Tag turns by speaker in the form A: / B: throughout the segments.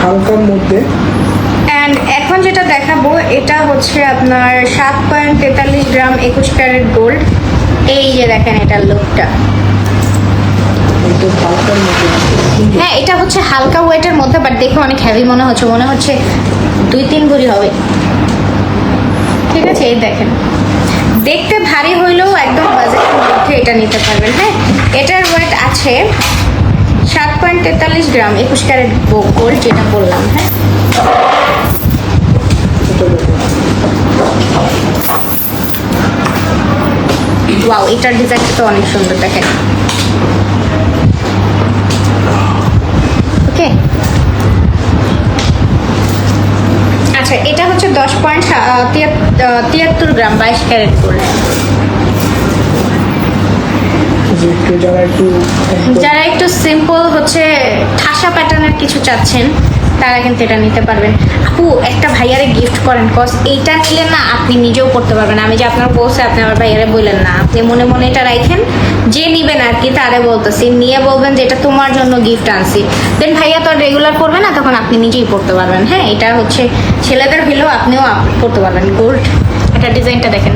A: হালকার মধ্যে।
B: অ্যান্ড এখন যেটা দেখাবো এটা হচ্ছে আপনার সাত পয়েন্ট তেতাল্লিশ গ্রাম একুশ ক্যারেট গোল্ড এই যে দেখেন এটার লুকটা। হ্যাঁ এটা হচ্ছে হালকা ওয়েটের মধ্যে বাট দেখে অনেক হেভি মনে হচ্ছে। মনে হচ্ছে দুই তিন ভরি হবে। ঠিক আছে এই দেখেন। দেখতে ভারী হইলেও একদম বাজেটের মধ্যে এটা নিতে পারবেন। হ্যাঁ এটার ওয়েট আছে পয়েন্ট তেতাল্লিশ গ্রাম, একুশ ক্যারেট গোল্ড যেটা বললাম হ্যাঁ? ওয়াও এটার ডিজাইনটা তো অনেক সুন্দর, দেখেন। ওকে আচ্ছা এটা হচ্ছে দশ পয়েন্ট তিয়াত্তর গ্রাম, বাইশ ক্যারেট
A: যে যারা একটু
B: যারা একটু সিম্পল হচ্ছে, ঠাসা প্যাটার্নের কিছু চাচ্ছেন, তারা কিন্তু এটা নিতে পারবেন। আপু, একটা ভাইয়ারে গিফট করেন কজ এইটা নিলে না আপনি নিজেও করতে পারবেন। আমি যে আপনার বলছে আপনি আমার ভাইয়ারে বললেন না। আপনি মনে মনে এটা রাখেন যে নিবেন আর কি, তারে বলতেছি। নিয়ে বলবেন যে এটা তোমার জন্য গিফট আনছি। দেন ভাইয়া তো রেগুলার করবে না, তখন আপনি নিজেই পড়তে পারবেন। হ্যাঁ এটা হচ্ছে ছেলেদের হলেও আপনিও আপ- পড়তে পারবেন। গোল্ড এটা ডিজাইনটা দেখেন।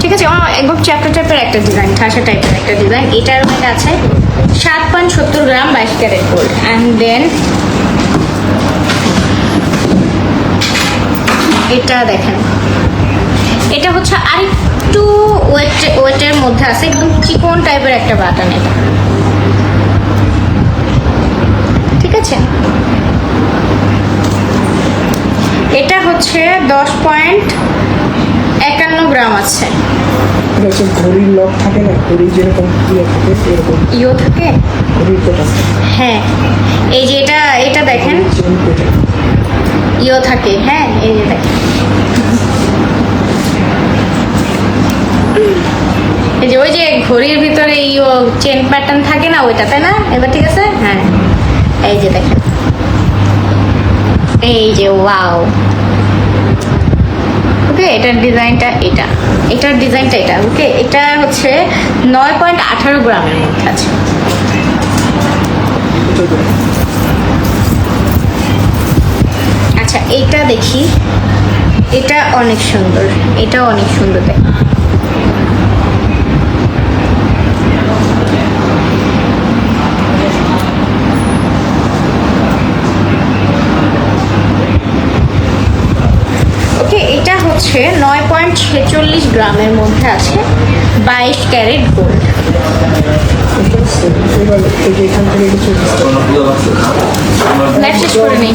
B: ঠিক আছে একদম চ্যাপ্টার টাইপের একটা ডিজাইন ঠাসা টাইপের একটা ডিজাইন এটার মধ্যে আছে সাত পয়েন্ট সত্তর গ্রাম বাইশ ক্যারেট গোল্ড অ্যান্ড দেন এটা দেখেন। এটা হচ্ছে আরেকটু ওয়েট ওয়েটের মধ্যে আছে, একদম চিকন টাইপের একটা বাটন এটা। ঠিক আছে? এটা হচ্ছে দশ পয়েন্ট একান্ন গ্রাম আছে।
A: হচ্ছে ঘড়ির লক থাকে না? ঘড়ি যেরকম ইয়ে থাকে
B: ইও থাকে?
A: ঘড়ির
B: হ্যাঁ। এই যে এটা এটা দেখেন। ইও থাকে হ্যাঁ এই যে দেখেন। এই যে ওই যে ঘড়ির ভিতরে ইও চেন প্যাটার্ন থাকে না ওইটা তাই না? এবার ঠিক আছে? হ্যাঁ। এই যে দেখেন। এই যে ওয়াও ওকে এটার ডিজাইনটা এটা। এটার ডিজাইনটা এটা ওকে এটা হচ্ছে নয় পয়েন্ট আঠারো গ্রামের মধ্যে আছে। আচ্ছা এটা দেখি। এটা অনেক সুন্দর এটা অনেক সুন্দর দেখ ওকে এটা হচ্ছে নয় পয়েন্ট ছেচল্লিশ গ্রামের মধ্যে আছে বাইশ ক্যারেট গোল্ড। শেষ করে নেই।